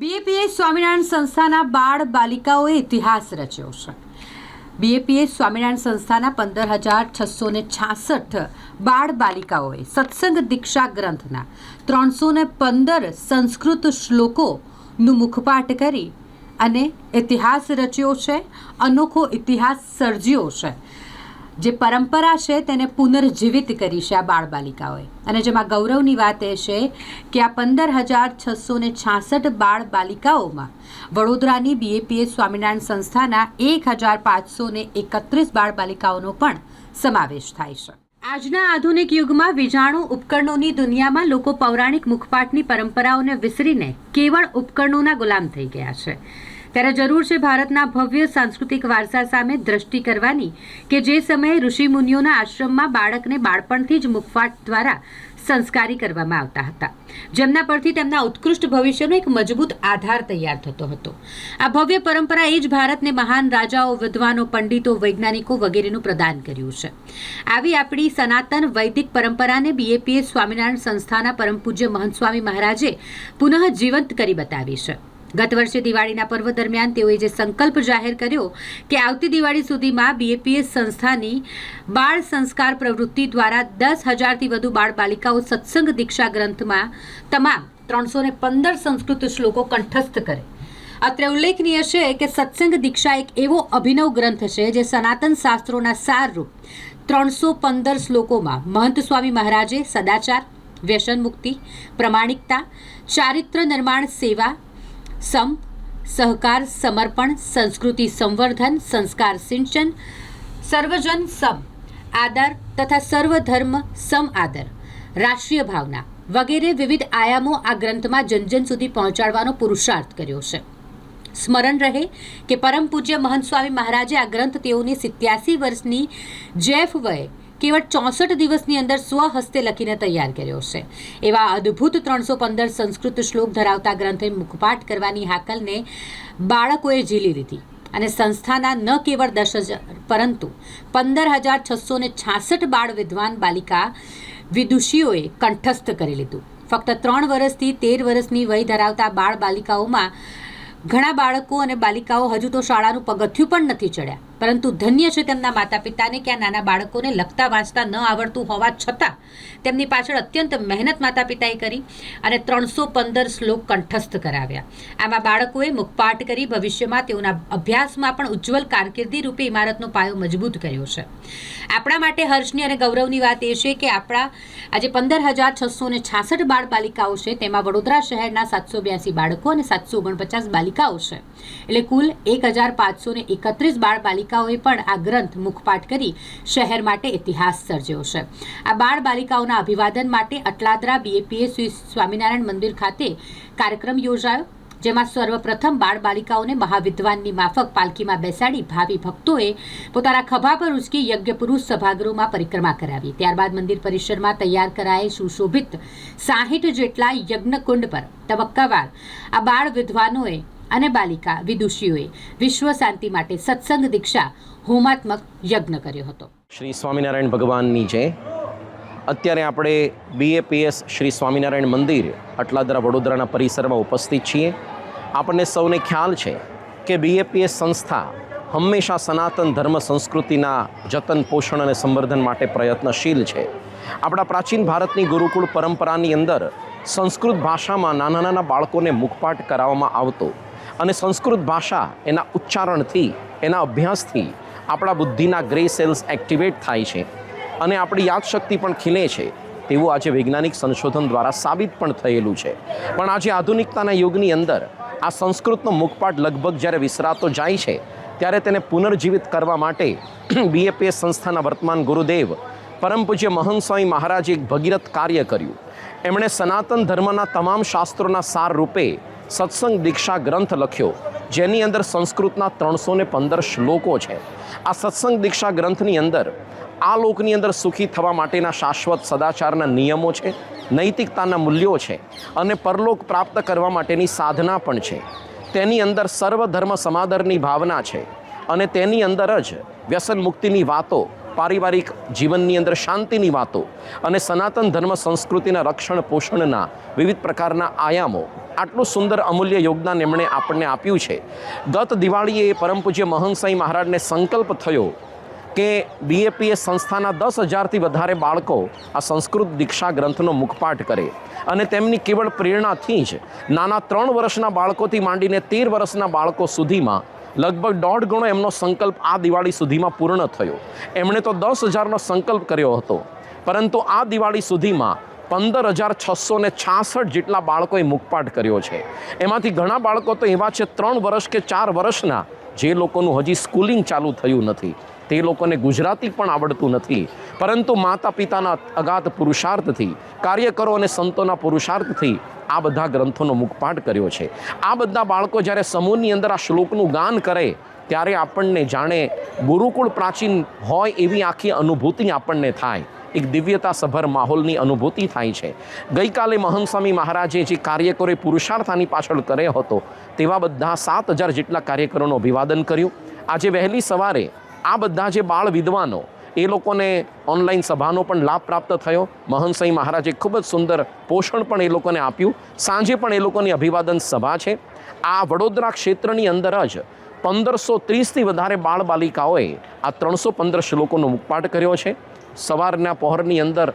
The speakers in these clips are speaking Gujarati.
બીએપીએસ સ્વામિનારાયણ સંસ્થાના બાળ બાલિકાઓએ ઇતિહાસ રચ્યો છે. બીએપીએસ સ્વામિનારાયણ સંસ્થાના પંદર હજાર છસો ને છાસઠ બાળ બાલિકાઓએ સત્સંગ દીક્ષા ગ્રંથના ત્રણસો ને પંદર સંસ્કૃત શ્લોકોનું મુખપાઠ કરી અને ઇતિહાસ રચ્યો છે, અનોખો ઇતિહાસ સર્જ્યો છે. જે પરંપરા છે તેને પુનર્જીવિત કરી છે આ બાળબાલિકાઓએ. અને જેમાં ગૌરવની વાત એ છે કે આ પંદર હજાર છસો ને છાસઠ બાળ બાલિકાઓમાં વડોદરાની બીએપીએસ સ્વામિનારાયણ સંસ્થાના એક હજાર પાંચસો ને એકત્રીસ બાળ બાલિકાઓનો પણ સમાવેશ થાય છે. આજના આધુનિક યુગમાં વીજાણુ ઉપકરણોની દુનિયામાં લોકો પૌરાણિક મુખપાઠની પરંપરાઓને વિસરીને કેવળ ઉપકરણોના ગુલામ થઈ ગયા છે. ત્યારે જરૂર છે ભારતના ભવ્ય સાંસ્કૃતિક વારસા સામે દ્રષ્ટિ કરવાની કે જે સમયે ઋષિમુનિઓના આશ્રમમાં બાળકને બાળપણથી જ મુખવાટ દ્વારા સંસ્કારી કરવામાં આવતા હતા. જેમના પરથી તેમના ઉત્કૃષ્ટ ભવિષ્યનો એક મજબૂત આધાર તૈયાર થતો હતો. આ ભવ્ય પરંપરા એ જ ભારતને મહાન રાજાઓ, વિદ્વાનો, પંડિતો, વૈજ્ઞાનિકો વગેરેનું પ્રદાન કર્યું છે. આવી આપણી સનાતન વૈદિક પરંપરાને બીએપીએસ સ્વામિનારાયણ સંસ્થાના પરમ પૂજ્ય મહંત સ્વામી મહારાજે પુનઃ જીવંત કરી બતાવી છે. ગત વર્ષે દિવાળીના પર્વ દરમિયાન તેઓએ જે સંકલ્પ જાહેર કર્યો કે આવતી દિવાળી સુધીમાં બીએપીએસ સંસ્થાની બાળ સંસ્કાર પ્રવૃત્તિ દ્વારા દસ હજારથી વધુ બાળ બાલિકાઓ સત્સંગ દીક્ષા ગ્રંથમાં તમામ ત્રણસો ને પંદર સંસ્કૃત શ્લોકો કંઠસ્થ કરે. અત્રે ઉલ્લેખનીય છે કે સત્સંગ દીક્ષા એક એવો અભિનવ ગ્રંથ છે જે સનાતન શાસ્ત્રોના સારરૂપ ત્રણસો પંદર શ્લોકોમાં મહંત સ્વામી મહારાજે સદાચાર, વ્યસન મુક્તિ, પ્રમાણિકતા, ચારિત્ર નિર્માણ સેવા સમ સહકાર સમર્પણ સંસ્કૃતિ સંવર્ધન સંસ્કાર સિંચન સર્વજન સમ આદર તથા સર્વધર્મ સમ આદર રાષ્ટ્રીય ભાવના વગેરે વિવિધ આયામો આ ગ્રંથમાં જનજન સુધી પહોંચાડવાનો પુરુષાર્થ કર્યો છે. સ્મરણ રહે કે પરમ પૂજ્ય મહંત સ્વામી મહારાજે આ ગ્રંથ તેઓની સિત્યાસી વર્ષની જેફ વયે કેવળ ચોસઠ દિવસની અંદર સ્વહસ્તે લખીને તૈયાર કર્યો છે. એવા અદ્ભુત ત્રણસો પંદર સંસ્કૃત શ્લોક ધરાવતા ગ્રંથે મુખપાઠ કરવાની હાકલને બાળકોએ ઝીલી લીધી અને સંસ્થાના ન કેવળ દસ હજાર પરંતુ પંદર હજાર છસો ને છાસઠ બાળ વિદ્વાન બાલિકા વિદુષીઓએ કંઠસ્થ કરી લીધું. ફક્ત ત્રણ વર્ષથી તેર વર્ષની વય ધરાવતા બાળ બાલિકાઓમાં ઘણા બાળકો અને બાલિકાઓ હજુ તો શાળાનું પગથિયું પણ નથી ચડ્યા. પરંતુ ધન્ય છે તેમના માતા પિતાને કે આ નાના બાળકોને લખતા વાંચતા ન આવડતું હોવા છતાં તેમની પાછળ અત્યંત મહેનત માતા પિતાએ કરી અને ત્રણસો પંદર શ્લોક કંઠસ્થ કરાવ્યા. આમાં બાળકોએ મુખપાઠ કરી ભવિષ્યમાં તેઓના અભ્યાસમાં પણ ઉજ્જવલ કારકિર્દી રૂપે ઇમારતનો પાયો મજબૂત કર્યો છે. આપણા માટે હર્ષની અને ગૌરવની વાત એ છે કે આપણા આજે પંદર હજાર છસો ને છાસઠ બાળ બાલિકાઓ છે, તેમાં વડોદરા શહેરના સાતસો બ્યાસી બાળકો અને સાતસો ઓગણપચાસ બાલિકાઓ છે. એટલે કુલ એક હજાર પાંચસો ને એકત્રીસ બાળ બાલિકાઓએ પણ આ ગ્રંથ મુખપાઠ કરી શહેર માટે ઇતિહાસ સર્જ્યો છે. આ બાળ બાલિકાઓના અભિવાદન માટે અટલાદરા બીએપીએ શ્રી સ્વામિનારાયણ મંદિર ખાતે કાર્યક્રમ યોજાયો, જેમાં સર્વપ્રથમ બાળ બાલિકાઓને મહાવિદ્વાનની માફક પાલખીમાં બેસાડી ભાવિ ભક્તોએ પોતાના ખભા પર ઉચકી યજ્ઞ પુરુષ સભાગૃહમાં પરિક્રમા કરાવી. ત્યારબાદ મંદિર પરિસરમાં તૈયાર કરાયેલ સુશોભિત સાહીઠ જેટલા યજ્ઞકુંડ પર તબક્કાવાર આ બાળ વિદ્વાનોએ અને બાલિકા વિદુષીઓએ વિશ્વ શાંતિ માટે સત્સંગ દીક્ષા હોમાત્મક યજ્ઞ કર્યો હતો. શ્રી સ્વામિનારાયણ ભગવાનની જય. અત્યારે આપણે બીએપીએસ શ્રી સ્વામિનારાયણ મંદિર અટલાદરા વડોદરાના પરિસરમાં ઉપસ્થિત છીએ. આપણને સૌને ખ્યાલ છે કે બીએપીએસ સંસ્થા હંમેશા સનાતન ધર્મ સંસ્કૃતિના જતન, પોષણ અને સંવર્ધન માટે પ્રયત્નશીલ છે. આપણા પ્રાચીન ભારતની ગુરુકુળ પરંપરાની અંદર સંસ્કૃત ભાષામાં નાના નાના બાળકોને મુખપાઠ કરાવવામાં આવતો અને સંસ્કૃત ભાષા એના ઉચ્ચારણથી, એના અભ્યાસથી આપણા બુદ્ધિના ગ્રે સેલ્સ એક્ટિવેટ થાય છે. અને આપણી યાદશક્તિ પણ ખીલે છે. તેવું આજે વૈજ્ઞાનિક સંશોધન દ્વારા સાબિત પણ થયેલું છે. પણ આજે આધુનિકતાના યુગની અંદર આ સંસ્કૃતનો મુખપાઠ લગભગ જ્યારે વિસરાતો જાય છે, ત્યારે તેને પુનર્જીવિત કરવા માટે બીએપીએસ સંસ્થાના વર્તમાન ગુરુદેવ પરમ પૂજ્ય મહંત સ્વામી મહારાજે એક ભગીરથ કાર્ય કર્યું. એમણે સનાતન ધર્મના તમામ શાસ્ત્રોના સાર રૂપે સત્સંગ દીક્ષા ગ્રંથ લખ્યો, જેની અંદર સંસ્કૃતના ત્રણસો ને પંદર શ્લોકો છે. આ સત્સંગ દીક્ષા ગ્રંથની અંદર આ લોકની અંદર સુખી થવા માટેના શાશ્વત સદાચારના નિયમો છે, નૈતિકતાના મૂલ્યો છે અને પરલોક પ્રાપ્ત કરવા માટેની સાધના પણ છે. તેની અંદર સર્વધર્મ સમાદરની ભાવના છે અને તેની અંદર જ વ્યસન મુક્તિની વાતો પારિવારિક જીવનની અંદર શાંતિની વાતો અને સનાતન ધર્મ સંસ્કૃતિના રક્ષણ પોષણના વિવિધ પ્રકારના આયામો આટલું સુંદર અમૂલ્ય યોગદાન એમણે આપણને આપ્યું છે. ગત દિવાળીએ પરમ પૂજ્ય મહંસાઈ મહારાજને સંકલ્પ થયો કે બીએપીએસ સંસ્થાના દસ હજારથી વધારે બાળકો આ સંસ્કૃત દીક્ષા ગ્રંથનો મુખપાઠ કરે અને તેમની કેવળ પ્રેરણાથી જ નાના ત્રણ વર્ષના બાળકોથી માંડીને તેર વર્ષના બાળકો સુધીમાં લગભગ દોઢ ગણો એમનો સંકલ્પ આ દિવાળી સુધીમાં પૂર્ણ થયો. એમણે તો દસ હજારનો સંકલ્પ કર્યો હતો. પરંતુ આ દિવાળી સુધીમાં પંદર હજાર છસો ને છાસઠ જેટલા બાળકોએ મુખપાઠ કર્યો છે. એમાંથી ઘણા બાળકો તો એવા છે ત્રણ વર્ષ કે ચાર વર્ષના જે લોકોનું હજી સ્કૂલિંગ ચાલુ થયું નથી. તે લોકોને ગુજરાતી પણ આવડતું નથી. પરંતુ માતા પિતાના અગાધ પુરુષાર્થથી, કાર્યકરો અને સંતોના પુરુષાર્થથી આ બધા ગ્રંથોનો મુખપાઠ કર્યો છે. આ બધા બાળકો જ્યારે સમૂહની અંદર આ શ્લોકનું ગાન કરે, ત્યારે આપણને જાણે ગુરુકુળ પ્રાચીન હોય એવી આખી અનુભૂતિ આપણને થાય. એક દિવ્યતા સભર માહોલની અનુભૂતિ થાય છે. ગઈકાલે મહંસ્વામી મહારાજે જે કાર્યકરોએ પુરુષાર્થાની પાછળ કર્યો હતો, તેવા બધા સાત હજાર જેટલા કાર્યકરોનું અભિવાદન કર્યું. આજે વહેલી સવારે આ બધા જે બાળ વિદ્વાનો, એ લોકોને ઓનલાઈન સભાનો પણ લાભ પ્રાપ્ત થયો. મહનસિંહ મહારાજે ખૂબ જ સુંદર પોષણ પણ એ લોકોને આપ્યું. સાંજે પણ એ લોકોની અભિવાદન સભા છે. આ વડોદરા ક્ષેત્રની અંદર જ પંદરસો ત્રીસથી વધારે બાળ બાલિકાઓએ આ ત્રણસો પંદર શ્લોકોનો મુખપાઠ કર્યો છે. સવારના પહોરની અંદર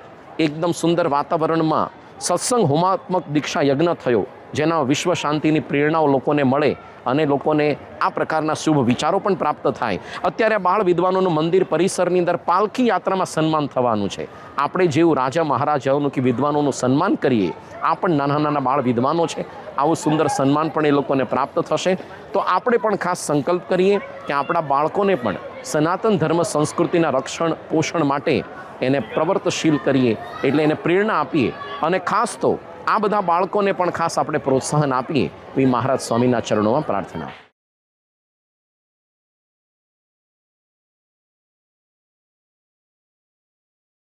એકદમ સુંદર વાતાવરણમાં સત્સંગ હોમાત્મક દીક્ષા યજ્ઞ થયો. જેના વિશ્વ શાંતિની પ્રેરણાઓ લોકોને મળે અને લોકોને આ પ્રકારના શુભ વિચારો પણ પ્રાપ્ત થાય. અત્યારે બાળ વિદ્વાનોનું મંદિર પરિસરની અંદર પાલખી યાત્રામાં સન્માન થવાનું છે. આપણે જેવું રાજા મહારાજાઓનું કે વિદ્વાનોનું સન્માન કરીએ, આ પણ નાના નાના બાળ વિદ્વાનો છે. આવું સુંદર સન્માન પણ એ લોકોને પ્રાપ્ત થશે. તો આપણે પણ ખાસ સંકલ્પ કરીએ કે આપણા બાળકોને પણ સનાતન ધર્મ સંસ્કૃતિના રક્ષણ પોષણ માટે એને પ્રવર્તશીલ કરીએ, એટલે એને પ્રેરણા આપીએ. અને ખાસ તો આ બધા બાળકોને પણ ખાસ આપણે પ્રોત્સાહન આપીએ એવી મહારાજ સ્વામીના ચરણોમાં પ્રાર્થના